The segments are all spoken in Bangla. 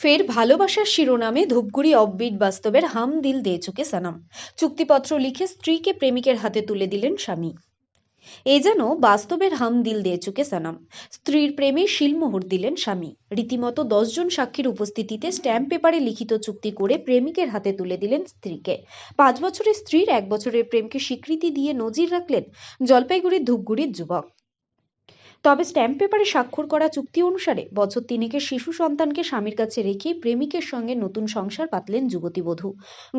ফের ভালোবাসার শিরোনামে ধূপগুড়ি অফবিট বাস্তবের হাম দিল দে চুকে সানাম। চুক্তিপত্র লিখে স্ত্রীকে প্রেমিকের হাতে তুলে দিলেন স্বামী। এ যেন বাস্তবের হাম দিল দে চুকে সানাম। স্ত্রীর প্রেমে শিলমোহর দিলেন স্বামী। রীতিমতো দশজন সাক্ষীর উপস্থিতিতে স্ট্যাম্প পেপারে লিখিত চুক্তি করে প্রেমিকের হাতে তুলে দিলেন স্ত্রীকে। পাঁচ বছরের স্ত্রীর এক বছরের প্রেমকে স্বীকৃতি দিয়ে নজির রাখলেন জলপাইগুড়ির ধূপগুড়ির যুবক। তবে স্ট্যাম্প পেপারে স্বাক্ষর করা চুক্তি অনুসারে বছর তিনেকের শিশু সন্তানকে স্বামীর কাছে রেখে প্রেমিকের সঙ্গে নতুন সংসার পাতলেন যুবতী বধূ।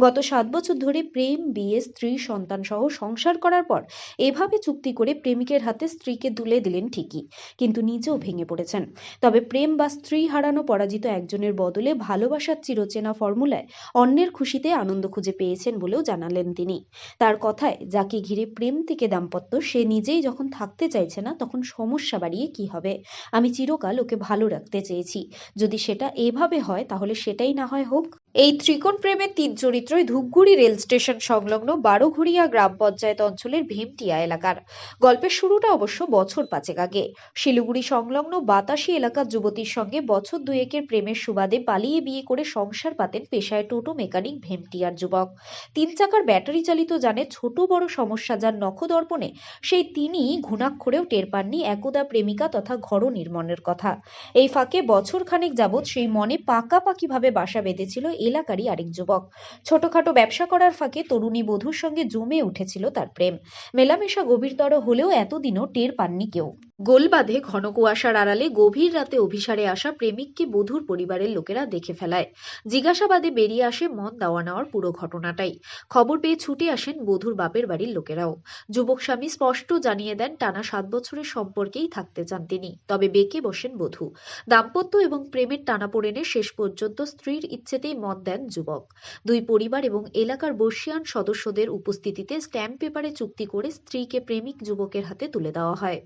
গত সাত বছর ধরে প্রেম, বিয়ে, স্ত্রী সন্তান সহ সংসার করার পর এভাবে চুক্তি করে প্রেমিকের হাতে স্ত্রীকে তুলে দিলেন ঠিকই, কিন্তু নিজেও ভেঙে পড়েছেন। তবে প্রেম বা স্ত্রী হারানো পরাজিত একজনের বদলে ভালোবাসার চিরচেনা ফর্মুলায় অন্যের খুশিতে আনন্দ খুঁজে পেয়েছেন বলেও জানালেন তিনি। তার কথায়, যাকে ঘিরে প্রেম থেকে দাম্পত্য, সে নিজেই যখন থাকতে চাইছে না, তখন সমস্যা বাড়িয়ে কি হবে? আমি চিরকাল ওকে ভালো রাখতে চেয়েছি। যদি সেটা এভাবে হয়, তাহলে সেটাই না হয় হোক। এই ত্রিকোণ প্রেমের তিন চরিত্রই ধূপগুড়ি রেল স্টেশন সংলগ্ন বারোঘড়িয়া গ্রাম পঞ্চায়েত অঞ্চলের ভীমটিয়া এলাকার। গল্পের শুরুটা অবশ্য বছর পাঁচেক আগে। শিলিগুড়ি সংলগ্ন বাতাসি এলাকার যুবতীর সঙ্গে বছর দুয়েকের প্রেমের সুবাদে পালিয়ে বিয়ে করে সংসার পাতেন পেশায় টোটো মেকানিক ভেমটিয়ার যুবক। তিন চাকার ব্যাটারি চালিত যানে ছোট বড় সমস্যা যার নখদর্পণে সেই তিনি ঘুণাক্ষরেও টের পাননি একদা প্রেমিকা তথা ঘর নির্মাণের কথা। এই ফাঁকে বছর খানেক যাবৎ সেই মনে পাকাপাকিভাবে বাসা বেঁধেছিল এলাকারই আরেক যুবক। ছোটখাটো ব্যবসা করার ফাঁকে তরুণী বধূর সঙ্গে জমে উঠেছিল তার প্রেম। মেলামেশা গভীরতর হলেও এতদিনও টের পাননি কেউ। গোল বাঁধে ঘন কুয়াশার আড়ালে গভীর রাতে অভিসারে আসা প্রেমিককে বধূর পরিবারের লোকেরা দেখে ফেলায়। জিজ্ঞাসাবাদে বেরিয়ে আসে মন দেওয়া নেওয়ার পুরো ঘটনাটাই। খবর পেয়ে ছুটে আসেন বধূর বাপের বাড়ির লোকেরাও। যুবক স্বামী স্পষ্ট জানিয়ে দেন, টানা সাত বছরের সম্পর্কেই থাকতে চান তিনি, তবে বেঁকে বসেন বধূ। দাম্পত্য এবং প্রেমের টানাপোড়েনে শেষ পর্যন্ত স্ত্রীর ইচ্ছেতেই মত দেন যুবক। দুই পরিবার এবং এলাকার বর্ষিয়ান সদস্যদের উপস্থিতিতে স্ট্যাম্প পেপারে চুক্তি করে স্ত্রীকে প্রেমিক যুবকের হাতে তুলে দেওয়া হয়।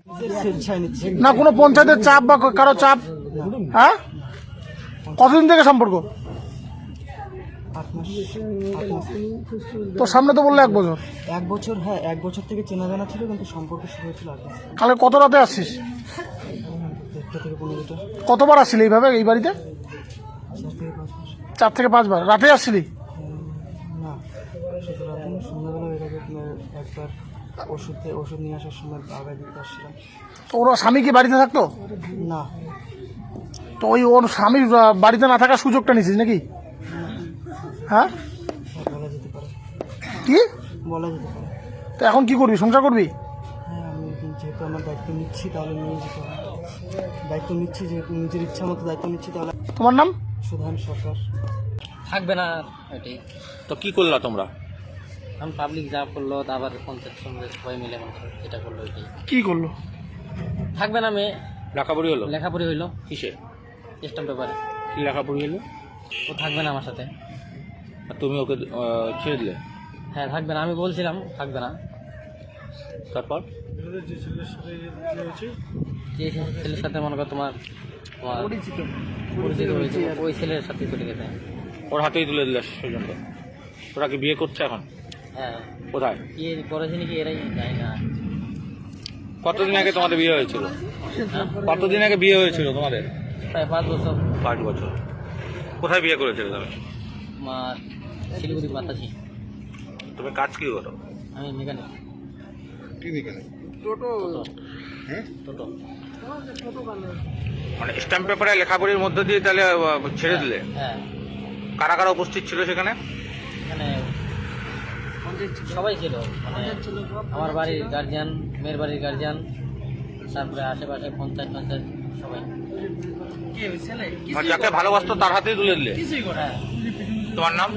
না কোনো পঞ্চায়েতের চাপ বা কারও চাপ? হ্যাঁ? কতদিন থেকে সম্পর্ক? আট মাস আট মাস। তো সামনে তো বললে এক বছর। এক বছর হ্যাঁ এক বছর থেকে চেনা জানা ছিল কিন্তু সম্পর্ক শুরু হয়েছিল কালকে কত রাতে আসছিস? কতবার আসছিলি এইভাবে এই বাড়িতে? চার থেকে পাঁচবার। রাতে আসছিলি? না শুধু রাতে সন্ধ্যাবেলা এর আগে আপনার একবার। ওষুধ ওষুধ নিয়ে আসার সময় আগে দিতে আসছিলাম। তো ওর স্বামী কি বাড়িতে থাকতো? না। তো ওই ওর স্বামীর বাড়িতে না থাকার সুযোগটা নিছিস নাকি? হ্যাঁ? হ্যাঁ, বলা যেতে পারে। কি? বলা যেতে পারে। তো এখন কি করবি? সংসার করবি? হ্যাঁ আমি যেহেতু আমার দায়িত্ব নিচ্ছি তাহলে নিয়ে যেতে হবে। দায়িত্ব নিচ্ছি যেহেতু নিজের ইচ্ছা মতো দায়িত্ব নিচ্ছি তাহলে তোমার নাম? সুধান সরকার। থাকবে না এটাই। তো কি করলা তোমরা? এখন পাবলিক যা করল তা আবার পঞ্চায়েত সঙ্গে সবাই মিলে মনে করো যেটা করল এটাই কি। করল? থাকবে না মেয়ে। লেখাপড়ি হলো? লেখাপড়ি হইল। কিসে স্টাম্প পেপারে। কি লেখাপড়ি হলো ও থাকবে না আমার সাথে। আর তুমি ওকে আহ, ছেড়ে দিলে? হ্যাঁ থাকবে না। আমি বলছিলাম থাকবে না। তারপর? যে ছেলের সাথে মনে করো তোমার তোমার পরিচিত। হয়েছে ওই ছেলের সাথে চলে গেছে। ওর হাতেই তুলে দিলে পর্যন্ত ওরা কি বিয়ে করছে এখন? হ্যাঁ। কোথায়? কি করেছে নাকি এরাই জানি না। কতদিন আগে তোমাদের বিয়ে হয়েছিল? কতদিন আগে বিয়ে হয়েছিল তোমাদের? প্রায় পাঁচ বছর। পাঁচ বছর। কোথায় বিয়ে করেছিলে তুমি? আমার শিলিগুড়ি বাতাসি তুমি কাজ কি করো? আমি মেকানিক। টোটো। টোটো। মানে স্ট্যাম্প পেপারে লেখাপড়ির মধ্য দিয়ে তাহলে ছেড়ে দিলে? হ্যাঁ। কারা কারা উপস্থিত ছিল সেখানে? এখানে সবাই ছিল মানে আমার বাড়ির গার্জিয়ান মেয়ের বাড়ির গার্জিয়ান তারপরে আশেপাশে পঞ্চায়েত পঞ্চায়েত সবাই। যাকে ভালোবাসতো তার হাতেই তুলে দিলে। হ্যাঁ। তোমার নাম?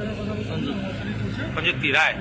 সঞ্জিত। রায়?